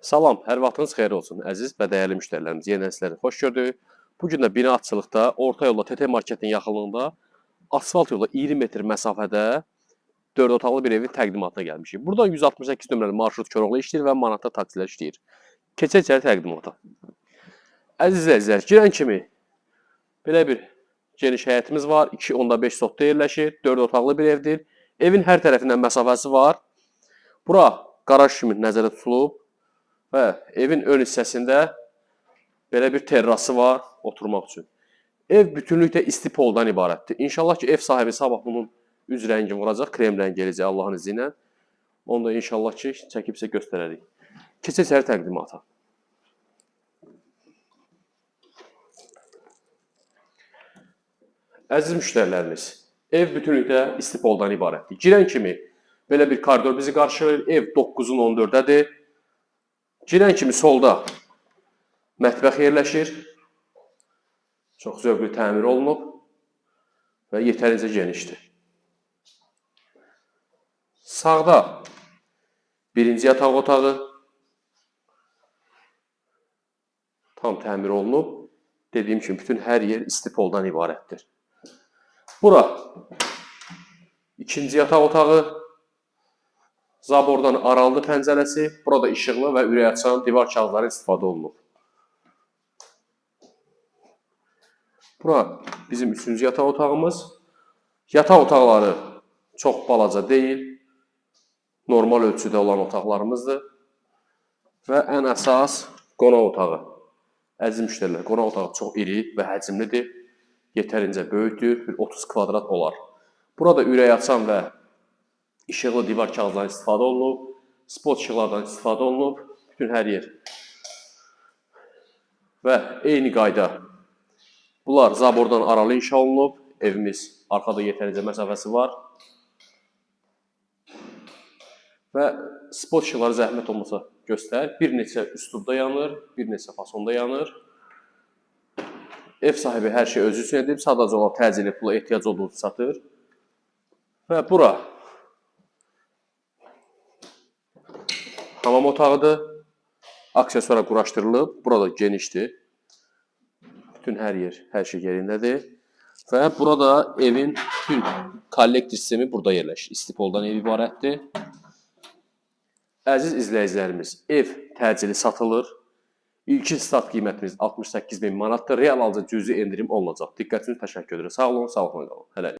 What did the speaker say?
Salam, hər vaxtınız xeyir olsun, əziz və dəyərli müştərilərimiz. Yeni sizləri xoş gördük. Bu gün də bina açılıqda, orta yolla TT marketin yaxınlığında asfalt yolla 20 metr məsafədə 4 otaqlı bir evin təqdimatına gəlmişik. Burada 168 nömrəli marşrut Koroğlu işləyir və manatda taksilər işləyir. Keçək içəri təqdimata. Əziz izləyicilər, girən kimi belə bir geniş həyətimiz var. 2.5 sotda yerləşir. 4 otaqlı bir evdir. Evin hər tərəfindən məsafəsi var. Bura qaraj kimi nəzərdə tutulub və evin ön hissəsində belə bir terrası var oturmaq üçün. Ev bütünlüklə isti poldan ibarətdir. İnşallah ki, ev sahibi sabah bunun üz rəngi vuracaq, krem rəngi eləcək Allahın izni ilə. Onu da inşallah ki, çəkib sizə göstərərik. Keçək içəri təqdimata. Əziz müştərilərimiz, ev bütünlüklə isti poldan ibarətdir. Girən kimi belə bir koridor bizi qarşılayır. Ev 9-un 14-dədir. Girən kimi solda mətbəx yerləşir. Çox zövqlü təmir olunub və yetərincə genişdir. Sağda birinci yataq otağı tam təmir olunub. Dediyim kimi bütün hər yer isti poldan ibarətdir. Bura ikinci yataq otağı, zabordan aralı pəncərəsi, burada işıqlı və ürək açan divar kağızları istifadə olunub. Bura bizim üçüncü yataq otağımız. Yataq otaqları çox balaca deyil, normal ölçüdə olan otaqlarımızdır. Və ən əsas qonaq otağı. Əziz müştərilər, qonaq otağı çox iri və həcmlidir. Yetərincə böyükdür, bir 30 kvadrat olar. Burada ürək açan və işıqlı divar kağızlarından istifadə olunub, spot işıqlardan istifadə olunub, bütün hər yer. Və eyni qayda bunlar zabordan aralı inşa olunub, evimiz arxada yetərincə məsafəsi var. Və spot işıqları zəhmət olmasa göstər. Bir neçə üslubda yanır, bir neçə fasonda yanır. Ev sahibi hər şey özü üçün edib, sadəcə olaraq təcili pula ehtiyac olduğu satır. Və bura hamam otağıdır. Aksesuara quraşdırılıb. Burada genişdir. Bütün hər yer, hər şey yerindədir. Və burada evin bütün kollektor sistemi burada yerləşir. İstipoldan ev ibarətdir. Əziz izləyicilərimiz, ev təcili satılır. İlkin start qiymətimiz 68 min manatdır. Real alıcı cüzi endirim olunacaq. Diqqətinizi təşəkkür edirəm. Sağ olun, sağlıqla qalın. Hələlik.